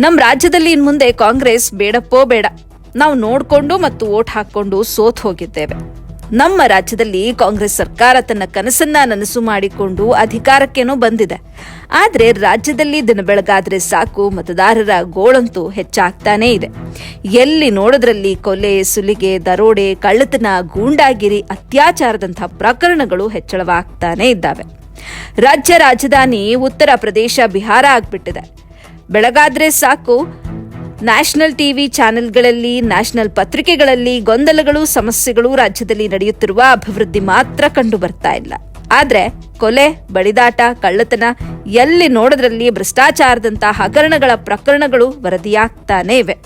ನಮ್ಮ ರಾಜ್ಯದಲ್ಲಿ ಇನ್ ಮುಂದೆ ಕಾಂಗ್ರೆಸ್ ಬೇಡಪ್ಪೋ ಬೇಡ. ನಾವು ನೋಡ್ಕೊಂಡು ಮತ್ತು ಓಟ್ ಹಾಕೊಂಡು ಸೋತ್ ಹೋಗಿದ್ದೇವೆ. ನಮ್ಮ ರಾಜ್ಯದಲ್ಲಿ ಕಾಂಗ್ರೆಸ್ ಸರ್ಕಾರ ತನ್ನ ಕನಸನ್ನ ನನಸು ಮಾಡಿಕೊಂಡು ಅಧಿಕಾರಕ್ಕೇನೋ ಬಂದಿದೆ. ಆದರೆ ರಾಜ್ಯದಲ್ಲಿ ದಿನ ಬೆಳಗಾದ್ರೆ ಸಾಕು, ಮತದಾರರ ಗೋಳಂತೂ ಹೆಚ್ಚಾಗ್ತಾನೇ ಇದೆ. ಎಲ್ಲಿ ನೋಡೋದ್ರಲ್ಲಿ ಕೊಲೆ, ಸುಲಿಗೆ, ದರೋಡೆ, ಕಳ್ಳತನ, ಗೂಂಡಾಗಿರಿ ಅತ್ಯಾಚಾರದಂತಹ ಪ್ರಕರಣಗಳು ಹೆಚ್ಚಳವಾಗ್ತಾನೇ ಇದ್ದಾವೆ. ರಾಜ್ಯ ರಾಜಧಾನಿ ಉತ್ತರ ಪ್ರದೇಶ ಬಿಹಾರ ಆಗ್ಬಿಟ್ಟಿದೆ. ಬೆಳಗಾದ್ರೆ ಸಾಕು. ನ್ಯಾಷನಲ್ ಟಿವಿ ಚಾನೆಲ್ಗಳಲ್ಲಿ, ನ್ಯಾಷನಲ್ ಪತ್ರಿಕೆಗಳಲ್ಲಿ ಗೊಂದಲಗಳು, ಸಮಸ್ಯೆಗಳು ರಾಜ್ಯದಲ್ಲಿ ನಡೆಯುತ್ತಿರುವ ಅಭಿವೃದ್ಧಿ ಮಾತ್ರ ಕಂಡು ಬರ್ತಾ ಇಲ್ಲ. ಆದ್ರೆ ಕೊಲೆ, ಬಡಿದಾಟ, ಕಳ್ಳತನ ಎಲ್ಲಿ ನೋಡೋದ್ರಲ್ಲಿ ಭ್ರಷ್ಟಾಚಾರದಂತಹ ಹಗರಣಗಳ ಪ್ರಕರಣಗಳು ವರದಿಯಾಗ್ತಾನೇ ಇವೆ.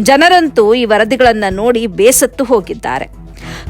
ಜನರಂತೂ ಈ ವರದಿಗಳನ್ನು ನೋಡಿ ಬೇಸತ್ತು ಹೋಗಿದ್ದಾರೆ.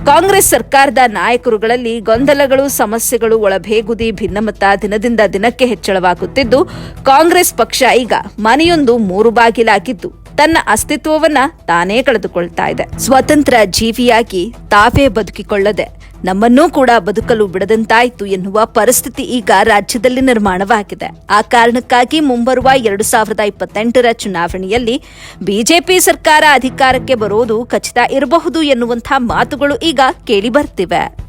ಕಾಂಗ್ರೆಸ್ ಸರ್ಕಾರದ ನಾಯಕರುಗಳಲ್ಲಿ ಗೊಂದಲಗಳು, ಸಮಸ್ಯೆಗಳು ಒಳಬೇಗುದಿ ಭಿನ್ನಮತ ದಿನದಿಂದ ದಿನಕ್ಕೆ ಹೆಚ್ಚಳವಾಗುತ್ತಿದ್ದು, ಕಾಂಗ್ರೆಸ್ ಪಕ್ಷ ಈಗ ಮನೆಯೊಂದು ಮೂರು ಬಾಗಿಲಾಗಿದ್ದು, ತನ್ನ ಅಸ್ತಿತ್ವವನ್ನ ತಾನೇ ಕಳೆದುಕೊಳ್ತಾ ಇದೆ. ಸ್ವತಂತ್ರ ಜೀವಿಯಾಗಿ ತಾವೇ ಬದುಕಿಕೊಳ್ಳದೆ ನಮ್ಮನ್ನೂ ಕೂಡ ಬದುಕಲು ಬಿಡದಂತಾಯಿತು ಎನ್ನುವ ಪರಿಸ್ಥಿತಿ ಈಗ ರಾಜ್ಯದಲ್ಲಿ ನಿರ್ಮಾಣವಾಗಿದೆ. ಆ ಕಾರಣಕ್ಕಾಗಿ ಮುಂಬರುವ ಎರಡು ಸಾವಿರದ ಇಪ್ಪತ್ತೆಂಟರ ಚುನಾವಣೆಯಲ್ಲಿ ಬಿಜೆಪಿ ಸರ್ಕಾರ ಅಧಿಕಾರಕ್ಕೆ ಬರೋದು ಖಚಿತ ಇರಬಹುದು ಎನ್ನುವಂತಹ ಮಾತುಗಳು ಈಗ ಕೇಳಿ ಬರ್ತಿವೆ.